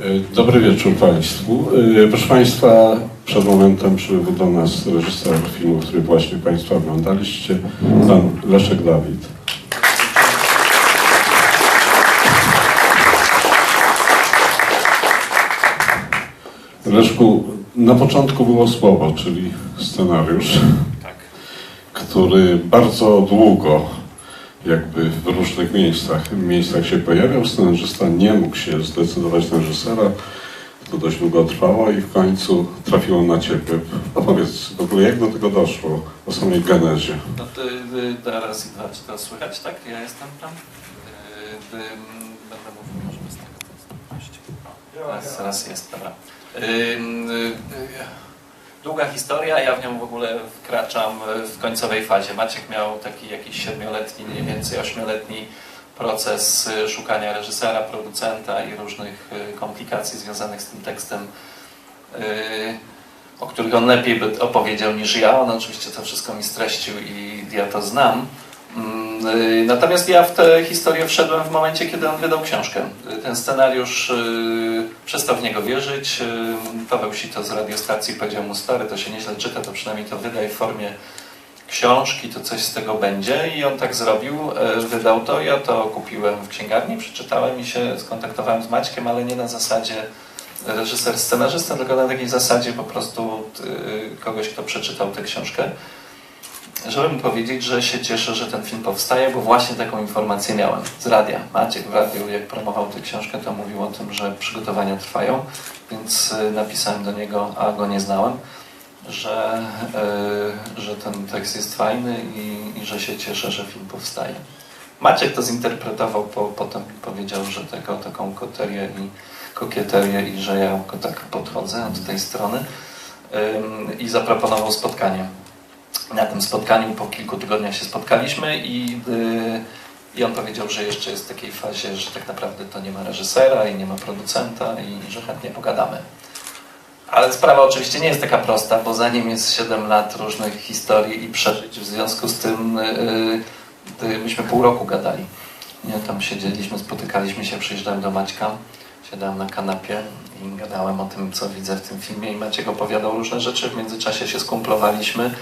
E, Dobry wieczór Państwu. E, Proszę Państwa, przed momentem przybył do nas reżyser filmu, który właśnie Państwo oglądaliście, pan Leszek Dawid. Leszku, na początku było słowo, czyli scenariusz, Tak. który bardzo długo jakby w różnych miejscach, miejscach się pojawiał. Scenarzysta nie mógł się zdecydować na reżysera. To dość długo trwało i w końcu trafiło na Ciebie. Opowiedz w ogóle, jak do tego doszło, o samej genezie. No to y, teraz i dwa, czy to słychać, tak? Ja jestem tam. Y, y, Będę mówił już bez tego. Raz, raz jest, dobra. Y, y, y, Długa historia, ja w nią w ogóle wkraczam w końcowej fazie. Maciek miał taki jakiś siedmioletni, mniej więcej ośmioletni proces y, szukania reżysera, producenta i różnych y, komplikacji związanych z tym tekstem, o których on lepiej by opowiedział niż ja. On oczywiście to wszystko mi streścił i ja to znam. Y, Natomiast ja w tę historię wszedłem w momencie, kiedy on wydał książkę. Y, Ten scenariusz y, przestał w niego wierzyć. Paweł Sito z radiostacji powiedział mu, stary, to się nieźle czyta, to przynajmniej to wydaj w formie książki, to coś z tego będzie. I on tak zrobił, wydał to. Ja to kupiłem w księgarni, przeczytałem i się skontaktowałem z Maćkiem, ale nie na zasadzie reżyser, scenarzysta, tylko na takiej zasadzie po prostu kogoś, kto przeczytał tę książkę żeby powiedzieć, że się cieszę, że ten film powstaje, bo właśnie taką informację miałem z radia. Maciek w radiu, jak promował tę książkę, to mówił o tym, że przygotowania trwają, więc y, napisałem do niego, a go nie znałem, że, y, że ten tekst jest fajny i, i że się cieszę, że film powstaje. Maciek to zinterpretował, po, potem powiedział, że tego, taką koterię i kokieterię i że ja go tak podchodzę od tej strony i zaproponował spotkanie na tym spotkaniu po kilku tygodniach się spotkaliśmy i, yy, i on powiedział, że jeszcze jest w takiej fazie, że tak naprawdę to nie ma reżysera i nie ma producenta i że chętnie pogadamy. Ale sprawa oczywiście nie jest taka prosta, bo za nim jest 7 lat różnych historii i przeżyć. W związku z tym yy, myśmy pół roku gadali. Nie, tam siedzieliśmy, spotykaliśmy się, przyjeżdżałem do Maćka, siadałem na kanapie i gadałem o tym, co widzę w tym filmie i Maciek opowiadał różne rzeczy. W międzyczasie się skumplowaliśmy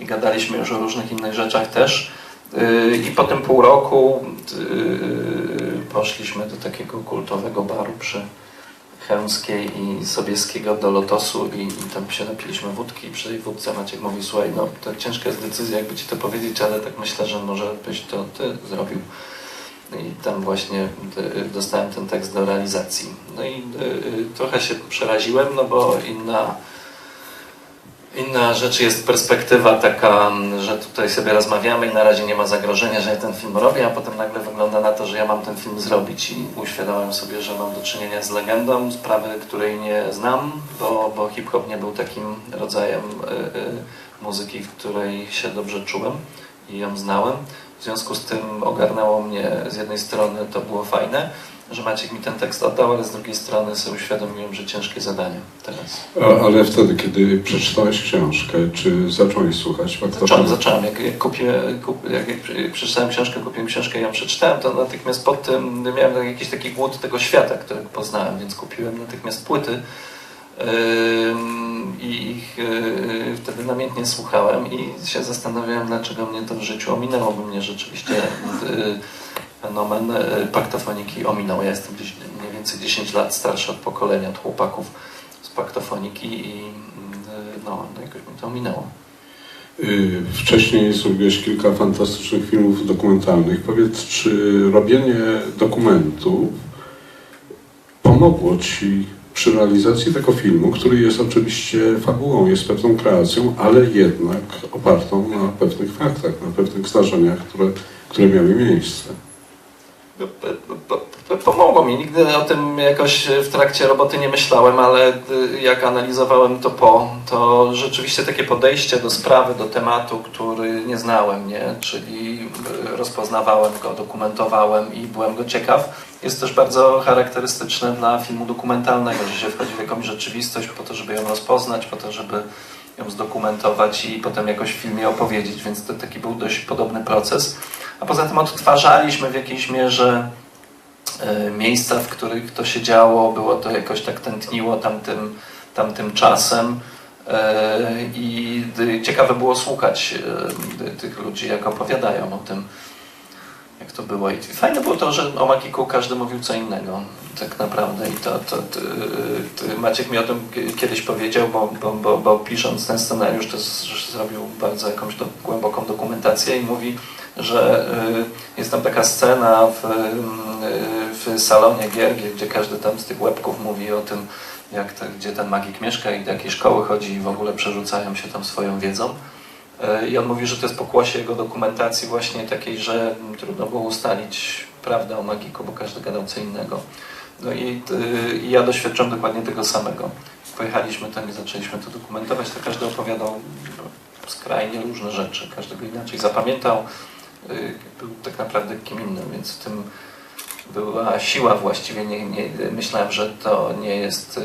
i gadaliśmy już o różnych innych rzeczach też. Yy, I po tym pół roku yy, poszliśmy do takiego kultowego baru przy Chełmskiej i Sobieskiego do Lotosu i, tam się napiliśmy wódki i przy tej wódce Maciek mówi, słuchaj, no to ciężka jest decyzja, jakby Ci to powiedzieć, ale tak myślę, że może byś to Ty zrobił. I tam właśnie y, dostałem ten tekst do realizacji. No i y, y, trochę się przeraziłem, no bo inna Inna rzecz jest perspektywa taka, że tutaj sobie rozmawiamy i na razie nie ma zagrożenia, że ja ten film robię, a potem nagle wygląda na to, że ja mam ten film zrobić i uświadomiłem sobie, że mam do czynienia z legendą, sprawy, której nie znam, bo, bo hip-hop nie był takim rodzajem y, y, muzyki, w której się dobrze czułem i ją znałem. W związku z tym ogarnęło mnie z jednej strony to było fajne, że Maciek mi ten tekst oddał, ale z drugiej strony sobie uświadomiłem, że ciężkie zadanie teraz. A, ale wtedy, kiedy przeczytałeś książkę, czy zacząłeś słuchać Zacząłem, zacząłem. Jak, jak, kupiłem, kup, jak, jak przeczytałem książkę, kupiłem książkę i ją przeczytałem, to natychmiast pod tym miałem jakiś taki głód tego świata, którego poznałem, więc kupiłem natychmiast płyty i ich yy, wtedy namiętnie słuchałem i się zastanawiałem, dlaczego mnie to w życiu ominęło, bo mnie rzeczywiście yy, fenomen yy, paktofoniki ominął. Ja jestem gdzieś mniej więcej 10 lat starszy od pokolenia, od chłopaków z paktofoniki i yy, no, jakoś mi to ominęło. Y, Wcześniej zrobiłeś kilka fantastycznych filmów dokumentalnych. Powiedz, czy robienie dokumentu pomogło Ci przy realizacji tego filmu, który jest oczywiście fabułą, jest pewną kreacją, ale jednak opartą na pewnych faktach, na pewnych zdarzeniach, które, które miały miejsce. Pomogło mi. Nigdy o tym jakoś w trakcie roboty nie myślałem, ale jak analizowałem to po, to rzeczywiście takie podejście do sprawy, do tematu, który nie znałem, nie? czyli y, rozpoznawałem go, dokumentowałem i byłem go ciekaw, jest też bardzo charakterystyczne dla filmu dokumentalnego, że się wchodzi w jakąś rzeczywistość po to, żeby ją rozpoznać, po to, żeby ją zdokumentować i potem jakoś w filmie opowiedzieć, więc to taki był dość podobny proces. A poza tym odtwarzaliśmy w jakiejś mierze e, miejsca, w których to się działo, było to jakoś tak tętniło tamtym, tamtym czasem. E, I ciekawe było słuchać e, tych ludzi, jak opowiadają o tym, jak to było. I fajne było to, że o Magiku każdy mówił co innego, tak naprawdę. I to, to, Maciek mi o tym kiedyś powiedział, bo, bo, bo, bo pisząc ten scenariusz, to zrobił bardzo jakąś do, głęboką dokumentację i mówi, że y, jest tam taka scena w, y, w salonie gier, gdzie- każdy tam z tych łebków mówi o tym, jak to, gdzie ten magik mieszka i do jakiej szkoły chodzi i w ogóle przerzucają się tam swoją wiedzą. E, I on mówi, że to jest pokłosie jego dokumentacji właśnie takiej, że trudno było ustalić prawdę o magiku, bo każdy gadał co innego. No i, y, i ja doświadczyłem dokładnie tego samego. Pojechaliśmy tam i zaczęliśmy to dokumentować, to każdy opowiadał skrajnie różne rzeczy, każdy go inaczej zapamiętał, y, był tak naprawdę kim innym, więc w tym była siła właściwie. Nie, nie, myślałem, że to nie jest, y,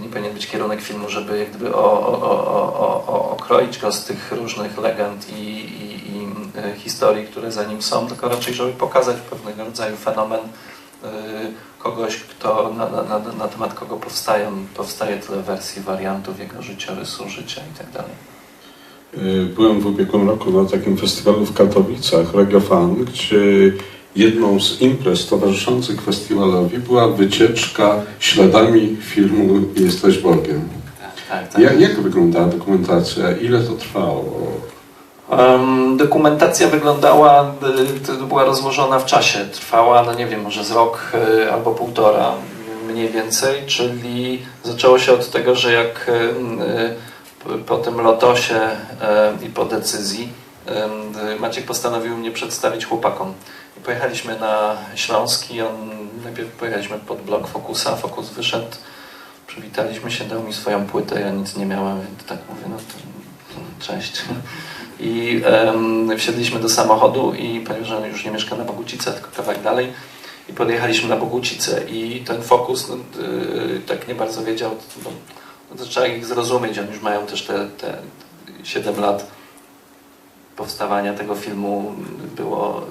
nie powinien być kierunek filmu, żeby jak gdyby o, o, o, o, okroić go z tych różnych legend i, i, i y, historii, które za nim są, tylko raczej, żeby pokazać pewnego rodzaju fenomen y, kogoś, kto, na, na, na, temat kogo powstają, powstaje tyle wersji, wariantów jego życiorysu, życia i tak Byłem w ubiegłym roku na takim festiwalu w Katowicach, Regiofan, gdzie jedną z imprez towarzyszących festiwalowi była wycieczka śladami filmu Jesteś Bogiem. Tak, tak. Jak, jak wyglądała dokumentacja? Ile to trwało? Em, dokumentacja wyglądała, y, była rozłożona w czasie. Trwała, no nie wiem, może z rok y, albo półtora mniej więcej, czyli zaczęło się od tego, że jak y, po tym lotosie em, i po decyzji Maciek postanowił mnie przedstawić chłopakom. I pojechaliśmy na Śląski, on, najpierw pojechaliśmy pod blok Fokusa, Fokus wyszedł, przywitaliśmy się, dał mi swoją płytę, ja nic nie miałem, więc tak mówię, no to, cześć. I em, wsiedliśmy do samochodu i powiedział, że on już nie mieszka na Bogucice, tylko kawałek dalej. I podjechaliśmy na Bogucice i ten fokus no, y, tak nie bardzo wiedział, no to trzeba ich zrozumieć, oni już mają też te, te 7 lat powstawania tego filmu, było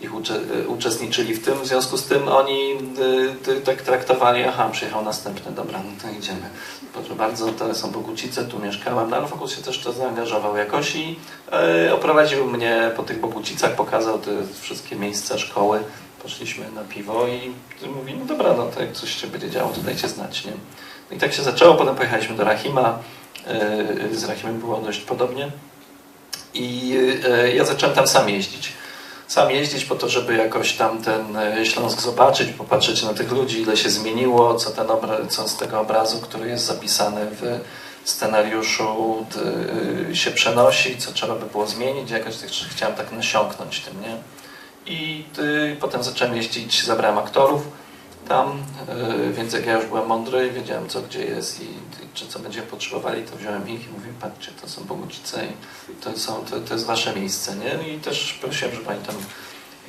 y, ich y, uczestniczyli w tym, w związku z tym oni y, tak traktowali, aha, przyjechał następny, dobra, no to idziemy. Proszę bardzo, to są Bogucice, tu mieszkałem, no ale Fokus się też to zaangażował jakoś i oprowadził mnie po tych Bogucicach, pokazał te wszystkie miejsca, szkoły, poszliśmy na piwo i mówi, no dobra, no to jak coś się będzie działo, to dajcie znać, nie? No i tak się zaczęło, potem pojechaliśmy do Rahima, e, z Rahimem było dość podobnie i e, ja zacząłem tam sam jeździć sam jeździć po to, żeby jakoś tam ten e, Śląsk zobaczyć, popatrzeć na tych ludzi, ile się zmieniło, co, ten obra- co z tego obrazu, który jest zapisany w scenariuszu się przenosi, co trzeba by było zmienić. Jakoś tak, chciałem tak nasiąknąć tym, nie? I y, potem zacząłem jeździć, zabrałem aktorów tam, y, więc jak ja już byłem mądry, wiedziałem co gdzie jest i, i czy co będziemy potrzebowali, to wziąłem ich i mówię, patrzcie, to są Bogucice i to, są, to, to jest wasze miejsce, nie? I też prosiłem, żeby oni tam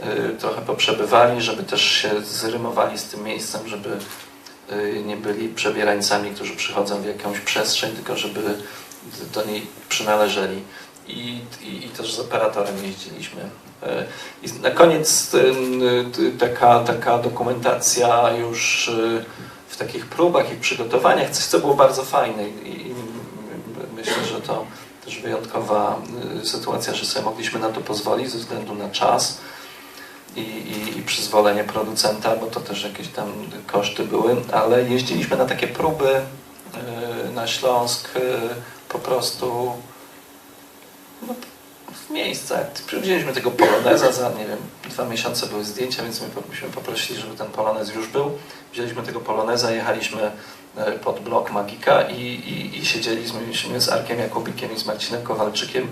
y, trochę poprzebywali, żeby też się zrymowali z tym miejscem, żeby y, nie byli przebierańcami, którzy przychodzą w jakąś przestrzeń, tylko żeby do niej przynależeli. I, i, i też z operatorem jeździliśmy. Y, I na koniec taka, taka dokumentacja już y, w takich próbach i przygotowaniach, coś co było bardzo fajne i, myślę, że to też wyjątkowa y, sytuacja, że sobie mogliśmy na to pozwolić ze względu na czas i, i, i przyzwolenie producenta, bo to też jakieś tam koszty były, ale jeździliśmy na takie próby na Śląsk po prostu w miejscach. Wzięliśmy tego poloneza, za nie wiem, dwa miesiące były zdjęcia, więc my myśmy poprosili, żeby ten polonez już był. Wzięliśmy tego poloneza, jechaliśmy e, pod blok Magika i, i, i siedzieliśmy z Arkiem Jakubikiem i z Marcinem Kowalczykiem.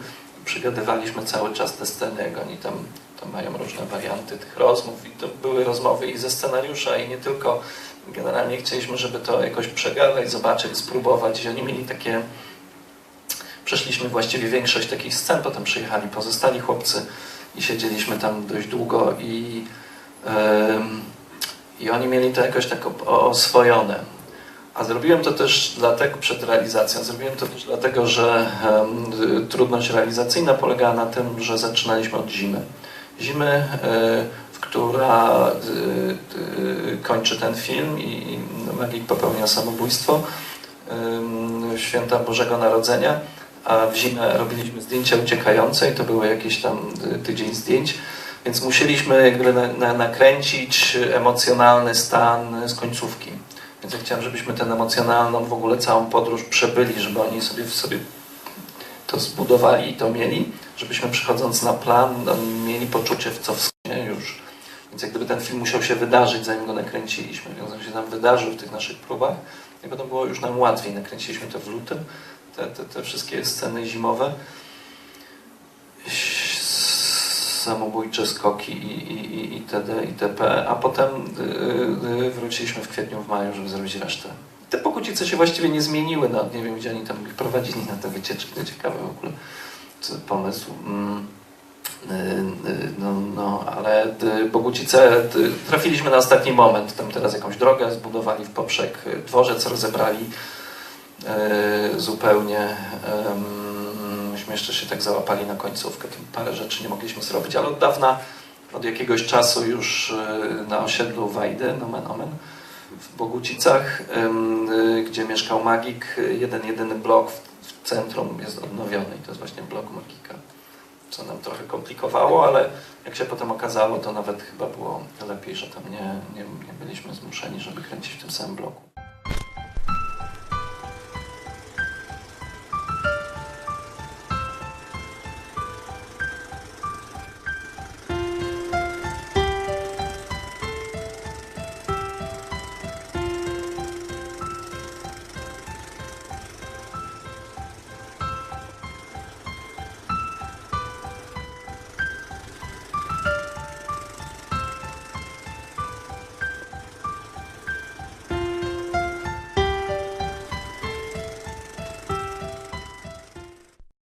Przygadywaliśmy cały czas te sceny, jak oni tam, tam mają różne warianty tych rozmów i to były rozmowy i ze scenariusza i nie tylko. Generalnie chcieliśmy, żeby to jakoś przegadać, zobaczyć, spróbować i oni mieli takie przeszliśmy właściwie większość takich scen, potem przyjechali pozostali chłopcy i siedzieliśmy tam dość długo i, em, i oni mieli to jakoś tak oswojone. A zrobiłem to też dlatego, przed realizacją, zrobiłem to też dlatego, że em, y, trudność realizacyjna polegała na tym, że zaczynaliśmy od zimy. Zimy, y, w która y, y, kończy ten film i Magik popełnia samobójstwo święta Bożego Narodzenia, a w zimę robiliśmy zdjęcia uciekające i to było jakieś tam tydzień zdjęć, więc musieliśmy jakby na, na, nakręcić emocjonalny stan z końcówki. Więc ja chciałem, żebyśmy tę emocjonalną w ogóle całą podróż przebyli, żeby oni sobie w sobie to zbudowali i to mieli, żebyśmy przychodząc na plan no, mieli poczucie w co w sumie już. Więc jak gdyby ten film musiał się wydarzyć, zanim go nakręciliśmy. Więc on się nam wydarzył w tych naszych próbach i potem było już nam łatwiej. Nakręciliśmy to w lutym, te, te, te wszystkie sceny zimowe. Samobójcze skoki i, i, i, itd., itp. A potem y, y, wróciliśmy w kwietniu, w maju, żeby zrobić resztę. Te pokłócice się właściwie nie zmieniły, no, nie wiem gdzie oni tam ich prowadzili na te wycieczki, to ciekawy w ogóle pomysł. Mm, y, No, no, ale Bogucice trafiliśmy na ostatni moment, tam teraz jakąś drogę zbudowali w poprzek, dworzec rozebrali zupełnie. Ym, Myśmy jeszcze się tak załapali na końcówkę, tam parę rzeczy nie mogliśmy zrobić, ale od dawna, od jakiegoś czasu już y, na osiedlu Wajdy, nomen omen, w Bogucicach, y, gdzie mieszkał Magik, jeden, jedyny blok w centrum jest odnowiony i to jest właśnie blok Magika, co nam trochę komplikowało, ale jak się potem okazało, to nawet chyba było lepiej, że tam nie, nie, nie byliśmy zmuszeni, żeby kręcić w tym samym bloku.